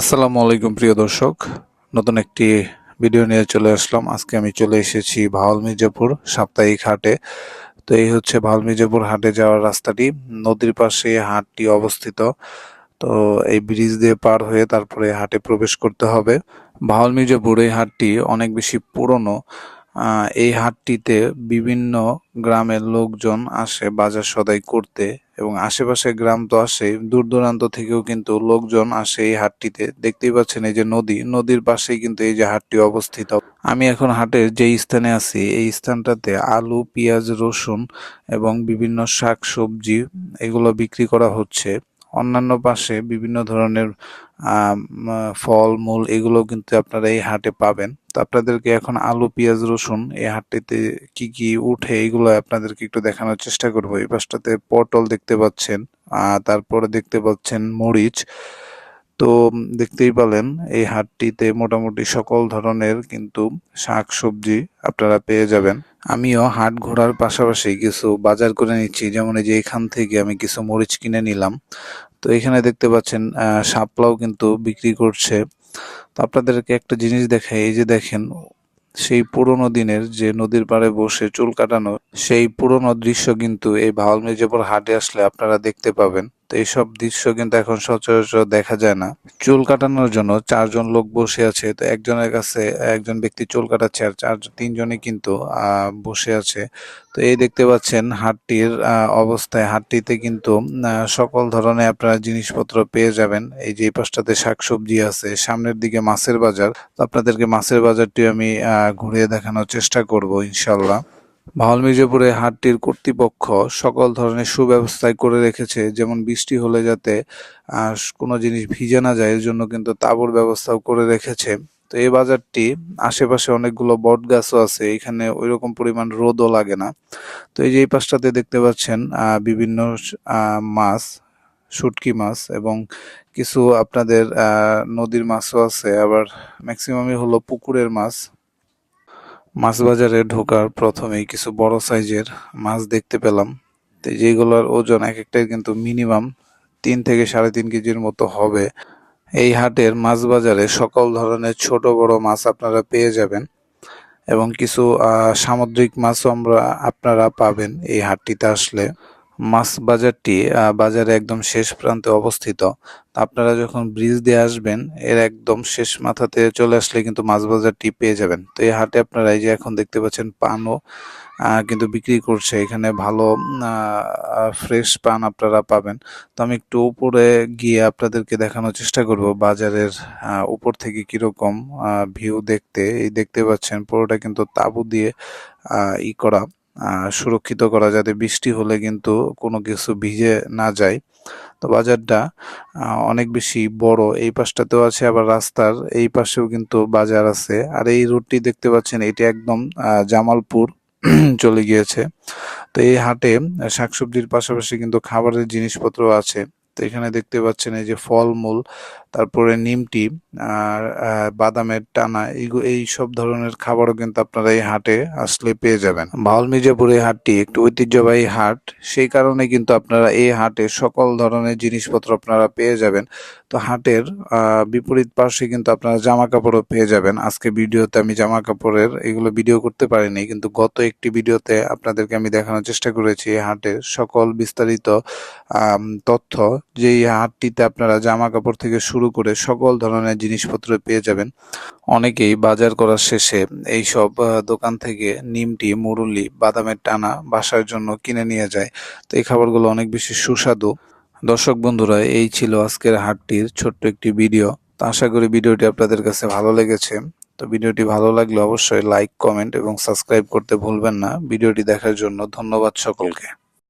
আসসালামু আলাইকুম, প্রিয় দর্শক। নতুন একটি ভিডিও নিয়ে চলে আসলাম। আজকে আমি চলে এসেছি ভাওয়াল মির্জাপুর সাপ্তাহিক হাটে। তো এই হচ্ছে ভাওয়াল মির্জাপুর হাটে যাওয়ার রাস্তাটি। নদীর পাশে হাটটি অবস্থিত। তো এই ব্রিজ দিয়ে পার হয়ে তারপরে হাটে প্রবেশ করতে হবে। ভাওয়াল মির্জাপুর এই হাটটি অনেক বেশি পুরনো। এই হাটটিতে বিভিন্ন গ্রামের লোকজন আসে বাজার সদাই করতে এবং আশেপাশে গ্রাম তো আসে দূর দূরান্ত থেকেও কিন্তু লোকজন আসে এই হাটটিতে। দেখতেই পাচ্ছেন এই যে নদী, নদীর পাশেই কিন্তু এই যে হাটটি অবস্থিত। আমি এখন হাটের যে স্থানে আছি, এই স্থানটাতে আলু, পেঁয়াজ, রসুন এবং বিভিন্ন শাক সবজি এগুলো বিক্রি করা হচ্ছে। অন্যান্য পাশে বিভিন্ন ধরনের ফল, মূল এগুলো কিন্তু আপনারা এই হাটে পাবেন। তো আপনাদেরকে এখন আলু, পেঁয়াজ, রসুন এই হাটটিতে কি কি উঠে এগুলো আপনাদেরকে একটু দেখানোর চেষ্টা করব। এই পাশটাতে পটল দেখতে পাচ্ছেন তারপরে দেখতে পাচ্ছেন মরিচ। তো দেখতেই পালেন, এই হাটটিতে মোটামুটি সকল ধরনের কিন্তু শাক সবজি আপনারা পেয়ে যাবেন। আমিও হাট ঘোরার পাশাপাশি কিছু বাজার করে নিচ্ছি, যেমন এই যে এখান থেকে আমি কিছু মরিচ কিনে নিলাম। তো এখানে দেখতে পাচ্ছেন শাপলাও কিন্তু বিক্রি করছে। তো আপনাদেরকে একটা জিনিস দেখাই, এই যে দেখেন, সেই পুরোনো দিনের যে নদীর পাড়ে বসে চুল কাটানো, সেই পুরোনো দৃশ্য কিন্তু এই ভাওয়াল মির্জাপুর হাটে আসলে আপনারা দেখতে পাবেন। এইসব দৃশ্য কিন্তু এখন সচরাচর দেখা যায় না। চুল কাটানোর জন্য চারজন লোক বসে আছে, তো একজনের কাছে একজন ব্যক্তি চুল কাটাচ্ছে আর চার, তিনজনই কিন্তু বসে আছে। তো এই দেখতে পাচ্ছেন হাটটির অবস্থায়। হাটটিতে কিন্তু সকল ধরনের আপনারা জিনিসপত্র পেয়ে যাবেন। এই যে পাশটাতে শাকসবজি আছে, সামনের দিকে মাছের বাজার। তো আপনাদেরকে মাছের বাজারটি আমি ঘুরিয়ে দেখানোর চেষ্টা করব, ইনশাল্লাহ। ভাওয়াল মির্জাপুরে হাটটির কর্তৃপক্ষ সকল ধরনের সুব্যবস্থাই করে রেখেছে, যেমন বৃষ্টি হলে যাতে কোনো জিনিস ভিজে না যায় এর জন্য কিন্তু তাঁবুর ব্যবস্থাও করে রেখেছে। তো এই বাজারটি আশেপাশে অনেকগুলো বট গাছও আছে, এখানে ওইরকম পরিমাণ রোদও লাগে না। তো এই যে এই পাশটাতে দেখতে পাচ্ছেন বিভিন্ন মাছ, শুটকি মাছ এবং কিছু আপনাদের নদীর মাছও আছে। আবার ম্যাক্সিমামই হলো পুকুরের মাছ। মাছ বাজারে ঢোকার প্রথমেই কিছু বড় সাইজের মাছ দেখতে পেলাম। তো যেগুলোর ওজন এক একটাই কিন্তু মিনিমাম তিন থেকে সাড়ে তিন কেজির মতো হবে। এই হাটের মাছ বাজারে সকল ধরনের ছোট বড় মাছ আপনারা পেয়ে যাবেন এবং কিছু সামুদ্রিক মাছও আমরা, আপনারা পাবেন এই হাটটিতে আসলে। মাছ বাজারটি বাজারে একদম শেষ প্রান্তে অবস্থিত। আপনারা যখন ব্রিজ দিয়ে আসবেন, এর একদম শেষ মাথাতে চলে আসলে কিন্তু মাছ বাজারটি পেয়ে যাবেন। তো এই হাটে আপনারা এই যে এখন দেখতে পাচ্ছেন পানও কিন্তু বিক্রি করছে। এখানে ভালো ফ্রেশ পান আপনারা পাবেন। তো আমি একটু উপরে গিয়ে আপনাদেরকে দেখানোর চেষ্টা করব বাজারের উপর থেকে কীরকম ভিউ দেখতে। এই দেখতে পাচ্ছেন পুরোটা কিন্তু তাঁবু দিয়ে ই করা। সুরক্ষিত করা যাতে বৃষ্টি হলে কিন্তু কোনো কিছু ভিজে না যায়। তো বাজারটা অনেক বেশি বড়। এই পাশটাতেও আছে আবার রাস্তার, এই পাশেও কিন্তু বাজার আছে। আর এই রুটটি দেখতে পাচ্ছেন, এটি একদম জামালপুর চলে গিয়েছে। তো এই হাটে শাকসবজির পাশাপাশি কিন্তু খাবারের জিনিসপত্র আছে। তো এখানে দেখতে পাচ্ছেন এই যে ফলমূল, তারপরে নিমটি আর বাদামের টানা এই সব ধরনের খাবারও কিন্তু আপনারা এই হাটে আসলে পেয়ে যাবেন। ভাওয়াল মির্জাপুর এই হাটটি একটি ঐতিহ্যবাহী হাট, সেই কারণে কিন্তু আপনারা এই হাটে সকল ধরনের জিনিসপত্র আপনারা পেয়ে যাবেন। তো হাটের বিপরীত পাশে কিন্তু আপনারা জামা কাপড়ও পেয়ে যাবেন। আজকে ভিডিওতে আমি জামা কাপড়ের এগুলো ভিডিও করতে পারিনি, কিন্তু গত একটি ভিডিওতে আপনাদেরকে আমি দেখানোর চেষ্টা করেছি এই হাটের সকল বিস্তারিত তথ্য। যে এই হাটটিতে আপনারা জামা কাপড় থেকে শুরু করে সকল ধরনের জিনিসপত্র পেয়ে যাবেন অনেকেই বাজার করার শেষে এইসব আহ, দোকান থেকে নিমটি মুরুলি বাদামের টানা বাসার জন্য কিনে নিয়ে যায়। তো এই খাবারগুলো অনেক বেশি সুস্বাদু। দর্শক বন্ধুরা এই ছিল আজকের হাটটির ছোট্ট একটি ভিডিও। তো আশা করি ভিডিওটি আপনাদের কাছে ভালো লেগেছে। তো ভিডিওটি ভালো লাগলে অবশ্যই লাইক কমেন্ট এবং সাবস্ক্রাইব করতে ভুলবেন না। ভিডিওটি দেখার জন্য ধন্যবাদ সকলকে।